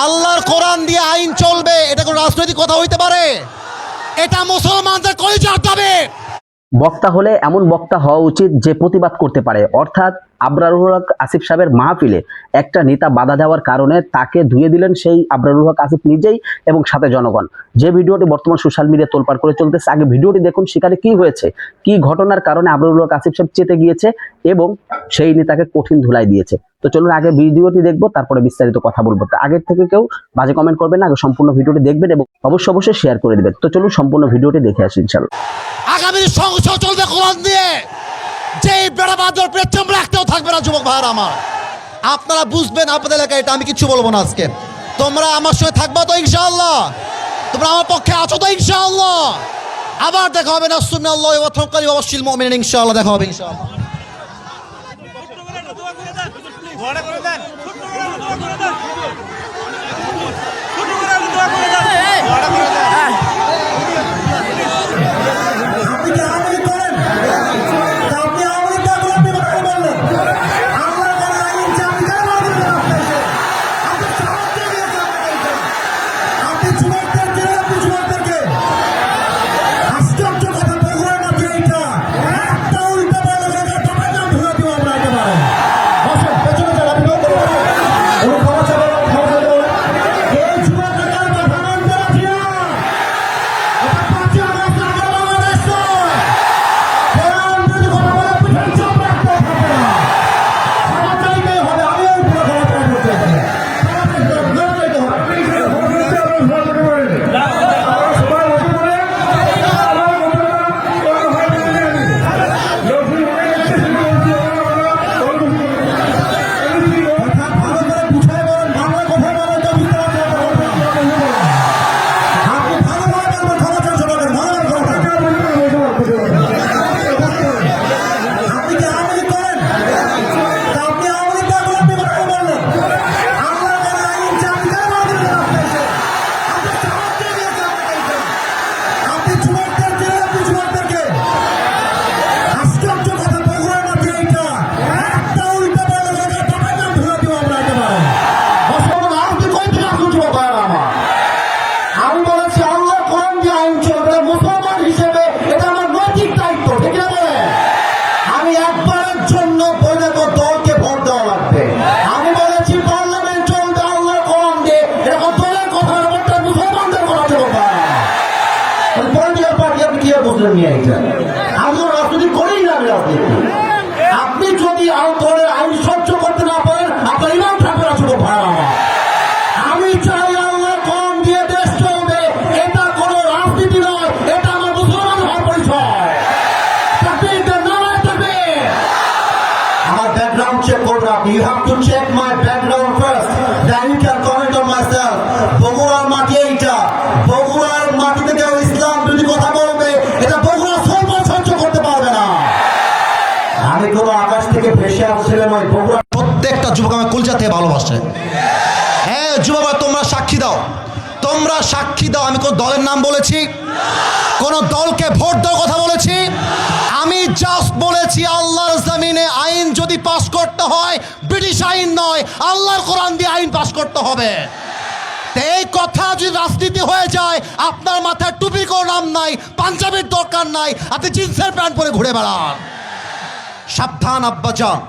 আল্লাহর কোরআন দিয়ে আইন চলবে, এটা কোনো রাজনৈতিক কথা হইতে পারে? এটা মুসলমানদের কলিজার দাবি। বক্তা হলে এমন বক্তা হওয়া উচিত যে প্রতিবাদ করতে পারে। অর্থাৎ আবরারুল হক আসিফ সাহেবের মাহফিলে একটা নেতা বাধা দেওয়ার কারণে তাকে ধুয়ে দিলেন সেই আবরারুল হক আসিফ নিজেই এবং সাথে জনগণ। যে ভিডিওটি বর্তমান সোশ্যাল মিডিয়া তোলপাড় করে চলতেছে, আগে ভিডিওটি দেখুন সেখানে কি হয়েছে, কি ঘটনার কারণে আবরারুল হক আসিফ সাহেব চেতে গিয়েছে এবং সেই নেতাকে কঠিন ধুলাই দিয়েছে। তো চলুন আগে ভিডিওটি দেখব, তারপরে বিস্তারিত কথা বলব। আগের থেকে কেউ বাজে কমেন্ট করবেন না, আগে সম্পূর্ণ ভিডিওটি দেখবেন এবং অবশ্যই অবশ্যই শেয়ার করে দেবেন। তো চলুন সম্পূর্ণ ভিডিওটি দেখে আসি ইনশাল্লাহ আগামী সংসদ চলবে কোরআন দিয়ে যে বেড়া বাদর পেছন রাখতেও থাকবে না, যুবক ভাইয়ের আমার। আপনারা বুঝবেন আপনাদের এলাকায় এটা, আমি কিছু বলব না আজকে। তোমরা আমার সঙ্গে থাকবা তো ইনশাআল্লাহ? তোমরা আমার পক্ষে আছো তো ইনশাআল্লাহ? আবার দেখা হবে না, সুন্নাল্লাহ ওয়া তাওয়াক্কালি ওয়া বাশশিল মুমিনিন, ইনশাআল্লাহ দেখা হবে ইনশাআল্লাহ। ঘরে করে দেন। নিয়ে এটা আমি রাজনীতি করেই না আমি রাজনীতি। আপনি যদি আর দলের আইন সহ্য করতে না পারেন, আপনার ইমাম ছোট ভাই আমার আমি চাই আল্লাহ কম দিয়ে দেশ চলবে। এটা কোনো রাজনীতি নয়, এটা আমার মুসলমান হওয়ার পরিচয়। আমার ব্যাকগ্রাউন্ড চেক করবেন আপনি। You have to check my background প্রত্যেকটা যুবক আমার কুলজা থেকে ভালোবাসে। হ্যাঁ যুবক তোমরা সাক্ষী দাও। তোমরা সাক্ষী দাও, আমি কোন দলের নাম বলেছি? কোন দলকে ভোট দেওয়ার কথা বলেছি? আমি জাস্ট বলেছি, আল্লাহর জমিনে আইন যদি পাশ করতে হয়, ব্রিটিশ আইন নয়, আল্লাহর কোরআন দিয়ে আইন পাশ করতে হবে। এই কথা যদি রাজনীতি হয়ে যায়, আপনার মাথায় টুপি কোনো নাম নাই, পাঞ্জাবির দরকার নাই, আপনি জিন্সের প্যান্ট পরে ঘুরে বেড়ান। সাবধান, আব্বাজান।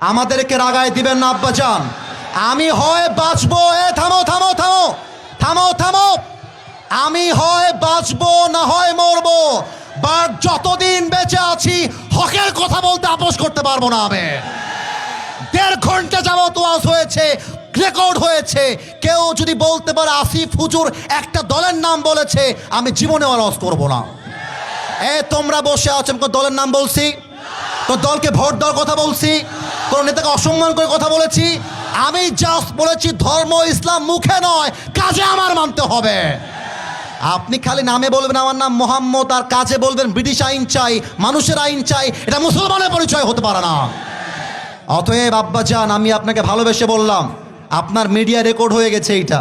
আমাদেরকে রাগায় দিবেন না, আব্বাজান। আমি হয় বাঁচবো, এ থামো থামো থামো থামো থামো। আমি হয় বাঁচবো, না হয় মরবো। বাট যতদিন বেঁচে আছি, হকের কথা বলতে আপোষ করতে পারব না আমি। দেড় ঘণ্টা যাবত ওয়াজ হয়েছে রেকর্ড হয়েছে। কেউ যদি বলতে পারে আসিফ হুজুর একটা দলের নাম বলেছে, আমি জীবনে ওয়াজ করব না। এ, তোমরা বসে আছো দলের নাম বলছি? কোন দলকে ভোট দেওয়ার কথা বলছি, কোন নেতাকে অসম্মান করে কথা বলেছি। আমি জাস্ট বলেছি, ধর্ম ইসলাম মুখে নয়, কাজে আমার মানতে হবে। আপনি খালি নামে বলবেন, আমার নাম মোহাম্মদ, আর কাজে বলবেন, ব্রিটিশ আইন চাই, মানুষের আইন চাই, এটা মুসলমানের পরিচয় হতে পারে না। অতএব আব্বাজান আমি আপনাকে ভালোবেসে বললাম, আপনার মিডিয়া রেকর্ড হয়ে গেছে এইটা।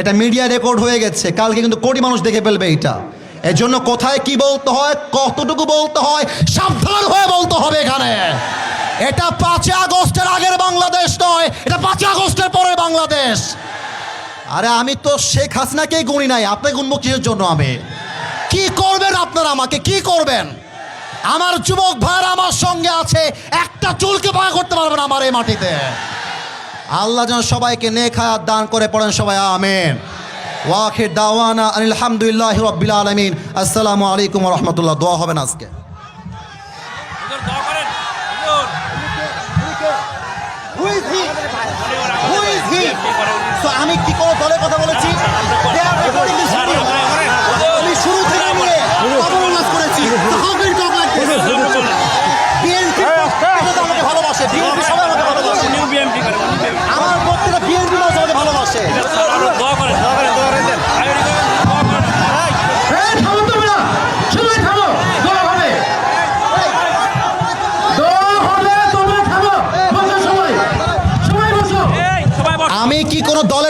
এটা মিডিয়া রেকর্ড হয়ে গেছে, কালকে কিন্তু কোটি মানুষ দেখে ফেলবে এইটা। এর জন্য কোথায় কি বলতে হয়, কতটুকু বলতে হয়, সাবধান হয়ে এটা পাঁচই আগস্টের আগের বাংলাদেশ নয়, এটা পাঁচই আগস্টের পরে বাংলাদেশ। আরে আমি তো শেখ হাসিনাকেই গুনি নাই, আপনি গুনবো কিসের জন্য আমি? কি করবেন আপনারা আমাকে? কি করবেন? আমার যুবক ভাইরা আমার সঙ্গে আছে, একটা চুলকে পাকা করতে পারবেন আমার এই মাটিতে। আল্লাহ যেন সবাইকে নেখায়াত দান করে পড়েন সবাই, আমেন। ওয়াখির দাওয়ানা আলহামদুলিল্লাহ রব্বিল আলমিন। আসসালামু আলাইকুম রহমতুল্লাহ। দোয়া হবেন আজকে হুজুর দোয়া করেন আমি কি কোনো দলের কথা বলেছি They are recording this video. আমি শুরু থেকে নিয়ে অবমাননা করেছি So how can you talk like this? BNP এটা তো আমাকে ভালোবাসে বিএনপি সবাই আমাকে ভালোবাসে নিউ বিএমপি করেন নিউ বিএমপি আমার প্রত্যেকটা বিএনপি মানুষ আমাকে ভালোবাসে দোয়া করেন দোয়া করেন দোয়া করেন আয়োরি করেন দোয়া করেন এই থামো তোমরা সবাই থামো দোয়া হবে দোয়া হবে তোমরা থামো বসো সবাই সবাই বসো এই সবাই বস আমি কি কোনো দলের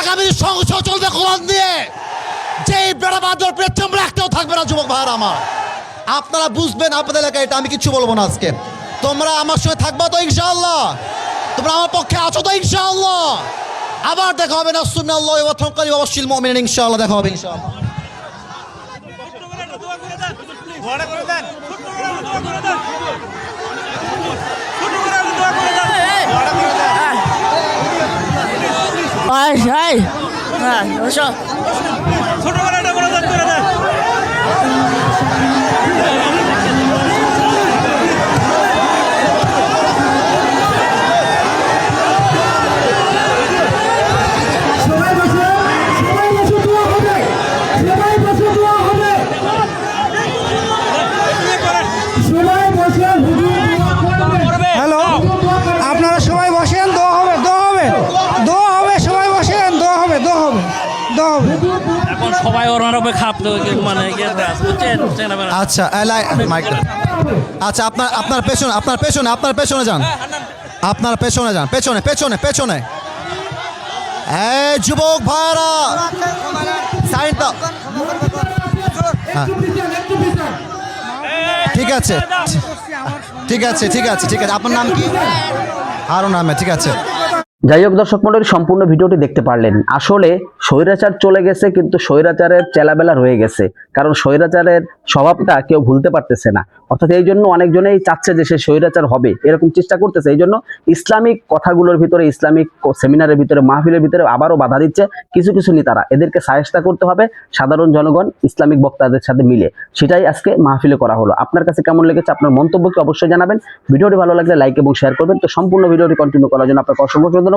আগামী সংসদ চলবে কোরআন দিয়ে যে বেড়াবাদর পেট্রোল একটাও থাকবে না, যুবক ভাইয়ের আমার। আপনারা বুঝবেন আপনাদের এলাকায় এটা, আমি কিছু বলব না আজকে। তোমরা আমার সঙ্গে থাকবা তো ইনশাআল্লাহ। তোমরা আমার পক্ষে আছো তো ইনশাআল্লাহ। আবার দেখা হবে না সুন্না আল্লাহ ওয়াথম করি অবশ্যই মুমিন ইনশাআল্লাহ দেখা হবে, ইনশাআল্লাহ। Ai. Ah, বসো উপরে খাপতে মানে? আচ্ছা আচ্ছা আপনার আপনার পেছনে আপনার পেছনে আপনার পেছনে যান। আপনার পেছনে যান। পেছনে পেছনে পেছনে। এই যুবক ভাইরা! সাইড দাও। হ্যাঁ। ঠিক আছে। ঠিক আছে ঠিক আছে ঠিক আছে। আপনার নাম কি? আরও নামে ঠিক আছে। যাই হোক দর্শক মন্ডলী, সম্পূর্ণ ভিডিওটি দেখতে পারলেন। আসলে স্বৈরাচার চলে গেছে, কিন্তু স্বৈরাচারের চেলাবেলা রয়ে গেছে। কারণ স্বৈরাচারের স্বভাবটা কেউ ভুলতে পারতেছে না। অর্থাৎ এই জন্য অনেকজনেই চাচ্ছে যে সে স্বৈরাচার হবে, এরকম চেষ্টা করতেছে। এই জন্য ইসলামিক কথাগুলোর ভিতরে, ইসলামিক সেমিনারের ভিতরে, মাহফিলের ভিতরে আবারও বাধা দিচ্ছে কিছু কিছু নেতারা। এদেরকে সাহেস্তা করতে হবে, সাধারণ জনগণ, ইসলামিক বক্তাদের সাথে মিলে। সেটাই আজকে মাহফিলে করা হলো। আপনার কাছে কেমন লেগেছে, আপনার মন্তব্যকে অবশ্যই জানাবেন। ভিডিওটি ভালো লাগলে লাইক এবং শেয়ার করবেন। তো সম্পূর্ণ ভিডিওটি কন্টিনিউ করার জন্য আপনাকে অসংখ্য ধন্যবাদ।